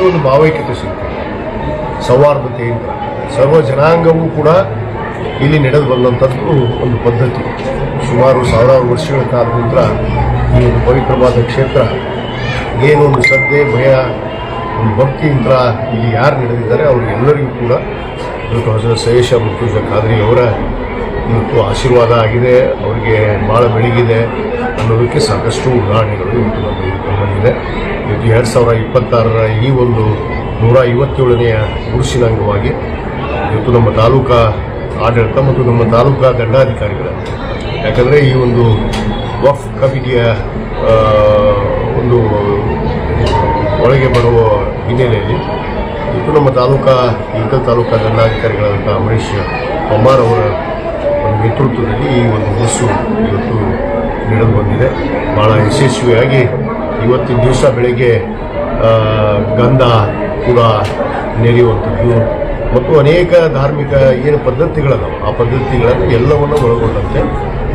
ಇದು ಒಂದು ಭಾವೈಕ್ಯತೆ ಸಿಗುತ್ತೆ ಸೌಹಾರ್ದತೆಯಿಂದ ಸರ್ವ ಜನಾಂಗವೂ ಕೂಡ ಇಲ್ಲಿ ನಡೆದು ಬಂದಂಥದ್ದು ಒಂದು ಪದ್ಧತಿ. ಸುಮಾರು ಸಾವಿರಾರು ವರ್ಷಗಳ ನಂತರ ಈ ಒಂದು ಪವಿತ್ರವಾದ ಕ್ಷೇತ್ರ ಒಂದು ಶ್ರದ್ಧೆ, ಭಯ, ಒಂದು ಭಕ್ತಿಯಿಂದ ಇಲ್ಲಿ ಯಾರು ನಡೆದಿದ್ದಾರೆ, ಅವ್ರಿಗೆಲ್ಲರಿಗೂ ಕೂಡ ಹೊಸ ಸಹೇಶ ಮುತ್ತುಜ ಖಾದ್ರಿ ಅವರ ಇವತ್ತು ಆಶೀರ್ವಾದ ಆಗಿದೆ, ಅವರಿಗೆ ಭಾಳ ಬೆಳಗಿದೆ. ಅನ್ನೋದಕ್ಕೆ ಸಾಕಷ್ಟು ಉದಾಹರಣೆಗಳು ಇವತ್ತು ನಮ್ಮ ಬಂದಿದೆ ಇವತ್ತು ಎರಡು ಸಾವಿರ ಇಪ್ಪತ್ತಾರರ ಈ ಒಂದು ನೂರ ಐವತ್ತೇಳನೆಯ ಉರುಸಿನ ಅಂಗವಾಗಿ ಇವತ್ತು ನಮ್ಮ ತಾಲೂಕಾ ಆಡಳಿತ ಮತ್ತು ನಮ್ಮ ತಾಲೂಕಾ ದಂಡಾಧಿಕಾರಿಗಳ, ಯಾಕಂದರೆ ಈ ಒಂದು ವಫ್ ಕಮಿಟಿಯ ಒಂದು ಒಳಗೆ ಬರುವ ಹಿನ್ನೆಲೆಯಲ್ಲಿ ಇವತ್ತು ನಮ್ಮ ತಾಲೂಕಾ ಇಳಕಲ್ ತಾಲೂಕಾ ದಂಡಾಧಿಕಾರಿಗಳಾದಂಥ ಅಂಬರೀಷ್ ಕುಮಾರ್ ಅವರ ನೇತೃತ್ವದಲ್ಲಿ ಈ ಒಂದು ಬಸ್ಸು ಇವತ್ತು ನಡೆದು ಬಂದಿದೆ ಭಾಳ ಯಶಸ್ವಿಯಾಗಿ ಇವತ್ತಿನ ದಿವಸ ಬೆಳಗ್ಗೆ ಗಂಧ ಕೂಡ ನೆರೆಯುವಂಥದ್ದು. ಮತ್ತು ಅನೇಕ ಧಾರ್ಮಿಕ ಏನು ಪದ್ಧತಿಗಳದಾವೆ, ಆ ಪದ್ಧತಿಗಳನ್ನು ಎಲ್ಲವನ್ನು ಒಳಗೊಂಡಂತೆ.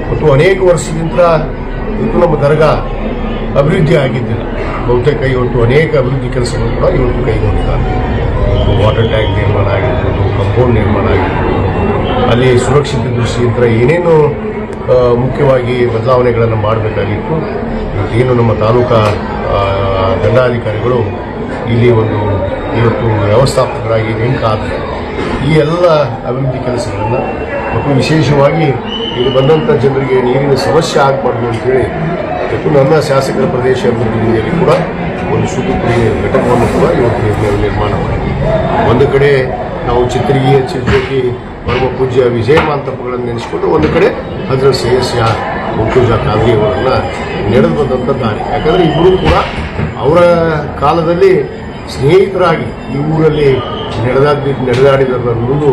ಮತ್ತು ಅನೇಕ ವರ್ಷದಿಂದ ಇವತ್ತು ನಮ್ಮ ದರ್ಗಾ ಅಭಿವೃದ್ಧಿ ಆಗಿದ್ದಿಲ್ಲ. ಬಹುತೇಕ ಇವತ್ತು ಅನೇಕ ಅಭಿವೃದ್ಧಿ ಕೆಲಸಗಳು ಕೂಡ ಇವತ್ತು ಕೈಗೊಂಡಿದ್ದಾರೆ ವಾಟರ್ ಟ್ಯಾಂಕ್ ನಿರ್ಮಾಣ ಆಗಿರ್ಬೋದು ಕಂಪೌಂಡ್ ನಿರ್ಮಾಣ ಆಗಿರ್ಬೋದು. ಅಲ್ಲಿ ಸುರಕ್ಷಿತ ದೃಷ್ಟಿಯಿಂದ ಏನೇನು ಮುಖ್ಯವಾಗಿ ಬದಲಾವಣೆಗಳನ್ನು ಮಾಡಬೇಕಾಗಿತ್ತು. ಇವತ್ತೇನು ನಮ್ಮ ತಾಲೂಕಾ ದಂಡಾಧಿಕಾರಿಗಳು ಇಲ್ಲಿ ಒಂದು ಇವತ್ತು ವ್ಯವಸ್ಥಾಪಕರಾಗಿ ನೇಮಕ ಆದರೆ ಈ ಎಲ್ಲ ಅಭಿವೃದ್ಧಿ ಕೆಲಸಗಳನ್ನು ಮತ್ತು ವಿಶೇಷವಾಗಿ ಇಲ್ಲಿ ಬಂದಂಥ ಜನರಿಗೆ ನೀರಿನ ಸಮಸ್ಯೆ ಆಗಬಾರ್ದು ಅಂತೇಳಿ ಮತ್ತು ನನ್ನ ಶಾಸಕರ ಪ್ರದೇಶ ಅಭಿವೃದ್ಧಿ ಕೂಡ ಒಂದು ಶುದ್ಧ ಕುಡಿಯುವ ಘಟಕವನ್ನು ಕೂಡ ಇವತ್ತು ನಿರ್ಮಾಣ- ಮಾಡಿದ್ವಿ ಒಂದು ಕಡೆ ನಾವು ಚಿತ್ರಿಗೆ ಚಿತ್ರಕ್ಕೆ ಪರಮ ಪೂಜ್ಯ ವಿಜಯಮಾಂತಪ್ಪಗಳನ್ನು ನೆನೆಸ್ಕೊಂಡು ಒಂದು ಕಡೆ ಹಜರ ಸೈಯಸ್ಯ ಮುಖೋಜ ಖಾದ್ರಿ ಅವರನ್ನ ನಡೆದು ಬಂದಂಥ ದಾರಿ. ಯಾಕಂದರೆ ಇಬ್ಬರು ಕೂಡ ಅವರ ಕಾಲದಲ್ಲಿ ಸ್ನೇಹಿತರಾಗಿ ಈ ಊರಲ್ಲಿ ನಡೆದಾಡಿ ನಡೆದಾಡಿದರನ್ನೋದು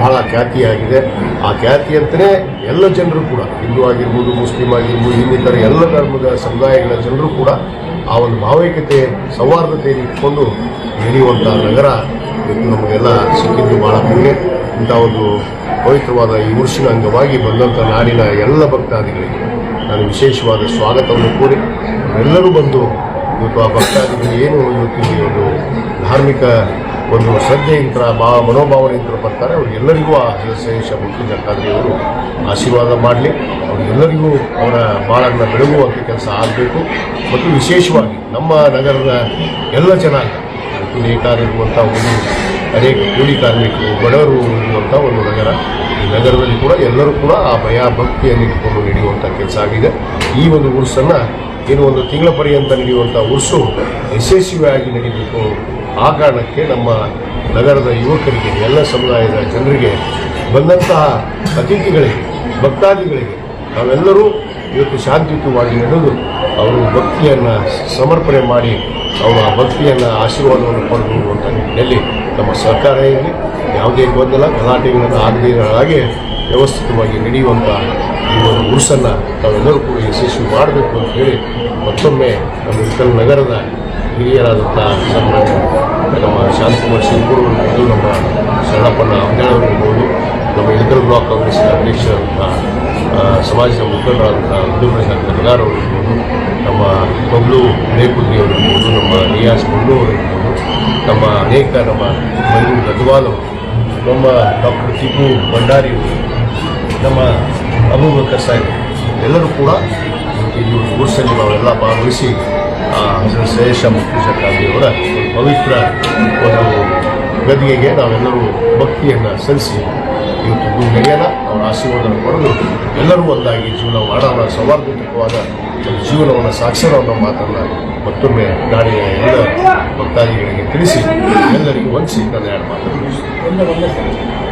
ಬಹಳ ಖ್ಯಾತಿಯಾಗಿದೆ. ಆ ಖ್ಯಾತಿ ಅಂತಲೇ ಎಲ್ಲ ಜನರು ಕೂಡ, ಹಿಂದೂ ಆಗಿರ್ಬೋದು, ಮುಸ್ಲಿಂ ಆಗಿರ್ಬೋದು, ಇನ್ನಿತರ ಎಲ್ಲ ಧರ್ಮದ ಸಮುದಾಯಗಳ ಜನರು ಕೂಡ ಆ ಒಂದು ಭಾವೈಕ್ಯತೆ ಸೌಹಾರ್ದತೆಯನ್ನು ಇಟ್ಕೊಂಡು ನಡೆಯುವಂಥ ನಗರ ನಮಗೆಲ್ಲ ಸಿಕ್ಕಿದ್ದು ಭಾಳ ಕಡಿಮೆ ಇಂಥ ಒಂದು ಪವಿತ್ರವಾದ ಈ ಉರ್ಸಿನ ಅಂಗವಾಗಿ ಬಂದಂಥ ನಾಡಿನ ಎಲ್ಲ ಭಕ್ತಾದಿಗಳಿಗೆ ನಾನು ವಿಶೇಷವಾದ ಸ್ವಾಗತವನ್ನು ಕೋರಿ ಎಲ್ಲರೂ ಬಂದು ಇವತ್ತು ಆ ಭಕ್ತಾದಿಗಳು ಏನು ಇವತ್ತು ಇಲ್ಲಿ ಒಂದು ಧಾರ್ಮಿಕ ಒಂದು ಶ್ರದ್ಧೆಯಿಂದ ಬಾ ಮನೋಭಾವನೆಯಿಂದ ಬರ್ತಾರೆ ಅವರಿಗೆಲ್ಲರಿಗೂ ಆ ಮುಖ್ಯ ಅವರು ಆಶೀರ್ವಾದ ಮಾಡಲಿ. ಅವರಿಗೆಲ್ಲರಿಗೂ ಅವರ ಬಾಳನ್ನು ಬೆಳಗುವಂಥ ಕೆಲಸ ಆಗಬೇಕು. ಮತ್ತು ವಿಶೇಷವಾಗಿ ನಮ್ಮ ನಗರದ ಎಲ್ಲ ಜನ ನೇಕಾರಿರುವಂಥ ಒಂದು ಅನೇಕ ಕೂಲಿ ಕಾರ್ಮಿಕರು, ಬಡವರು ಇರುವಂಥ ಒಂದು ನಗರ. ಈ ನಗರದಲ್ಲಿ ಕೂಡ ಎಲ್ಲರೂ ಕೂಡ ಆ ಭಯ ಭಕ್ತಿಯನ್ನು ಇಟ್ಟುಕೊಂಡು ನಡೆಯುವಂಥ ಕೆಲಸ ಆಗಿದೆ. ಈ ಒಂದು ಉರ್ಸನ್ನು ಏನು ಒಂದು ತಿಂಗಳ ಪರ್ಯಂತ ನಡೆಯುವಂಥ ಉರ್ಸು ಯಶಸ್ವಿಯಾಗಿ ನಡೀಬೇಕು. ಆ ಕಾರಣಕ್ಕೆ ನಮ್ಮ ನಗರದ ಯುವಕರಿಗೆ, ಎಲ್ಲ ಸಮುದಾಯದ ಜನರಿಗೆ, ಬಂದಂತಹ ಅತಿಥಿಗಳಿಗೆ, ಭಕ್ತಾದಿಗಳಿಗೆ ನಾವೆಲ್ಲರೂ ಇವತ್ತು ಶಾಂತಿಯುತವಾಗಿ ನಡೆದು ಅವರು ಭಕ್ತಿಯನ್ನು ಸಮರ್ಪಣೆ ಮಾಡಿ ಅವರು ಭಕ್ತಿಯನ್ನು ಆಶೀರ್ವಾದವನ್ನು ಪಡೆದುಕೊಳ್ಳುವಂಥ ನಿಟ್ಟಿನಲ್ಲಿ ನಮ್ಮ ಸರ್ಕಾರ ಇರಲಿ ಯಾವುದೇ ಗೊಂದಲ ಗಲಾಟೆಗಳನ್ನು ಆಗದೇ ವ್ಯವಸ್ಥಿತವಾಗಿ ನಡೆಯುವಂಥ ಈ ಒಂದು ಉರುಸನ್ನು ತಾವೆಲ್ಲರೂ ಕೂಡ ಯಶಸ್ವಿ ಮಾಡಬೇಕು ಅಂತ ಹೇಳಿ ಮತ್ತೊಮ್ಮೆ ನಮ್ಮ ಇಳಕಲ್ ನಗರದ ಹಿರಿಯರಾದಂಥ ಸನ್ಮಾನ್ಯ ನಮ್ಮ ಶಾಂತಕುಮಾರ್ ಇರ್ಬೋದು ನಮ್ಮ ಶರಣಪ್ಪನ ಅಂಜಾಳವರು ಇರ್ಬೋದು ನಮ್ಮ ಇಳಕಲ್ ಬ್ಲಾಕ್ ಕಾಂಗ್ರೆಸ್ನ ಅಧ್ಯಕ್ಷರಾದಂಥ ಸಮಾಜದ ಮುಖಂಡರಾದಂಥ ರಜಾಕ್ ಕರ್ಗಾರ್ ಇರ್ಬೋದು ನಮ್ಮ ಬಬ್ಲು ನೇಕುದ್ರಿ ಅವರು ಇರ್ಬೋದು, ನಮ್ಮ ನಿಯಾಸ್ ಮುಲ್ಲು ಅವರು ಇರ್ಬೋದು, ನಮ್ಮ ಅನೇಕ ನಮ್ಮ ಮೈನೂರು ಗದ್ವಾಲ್ ಅವರು ನಮ್ಮ ಡಾಕ್ಟರ್ ಟಿಪ್ಪು ಭಂಡಾರಿ ಅವರು, ನಮ್ಮ ಅಬೂಬಕರ್ ಸಾಹೇಬ್ ಎಲ್ಲರೂ ಕೂಡ ಒಂದು ಕೋರ್ಸಲ್ಲಿ ನಾವೆಲ್ಲ ಭಾಗವಹಿಸಿ, ಆ ಹಜರತ್ ಸಯೇಷ ಮುಖ್ಯ ಅವರ ಪವಿತ್ರ ಒಂದು ಗದಿಗೆಗೆ ನಾವೆಲ್ಲರೂ ಭಕ್ತಿಯನ್ನು ಸಲ್ಲಿಸಿ ಇದು ನಡೆಯೋಣ ಅವರ ಆಶೀರ್ವಾದ ಪಡೆದು ಎಲ್ಲರೂ ಒಂದಾಗಿ ಜೀವನ ಮಾಡೋಣ ಸೌಹಾರ್ದಯುತವಾದ ಜೀವನವನ್ನು ಸಾಕ್ಷರವನ್ನು ಮಾತನ್ನು ಮತ್ತೊಮ್ಮೆ ನಾಡಿನ ಎಲ್ಲ ಭಕ್ತಾದಿಗಳಿಗೆ ತಿಳಿಸಿ ಎಲ್ಲರಿಗೂ ವಂಚಿಸಿ ನನ್ನ ಎರಡು ಮಾತನ್ನು.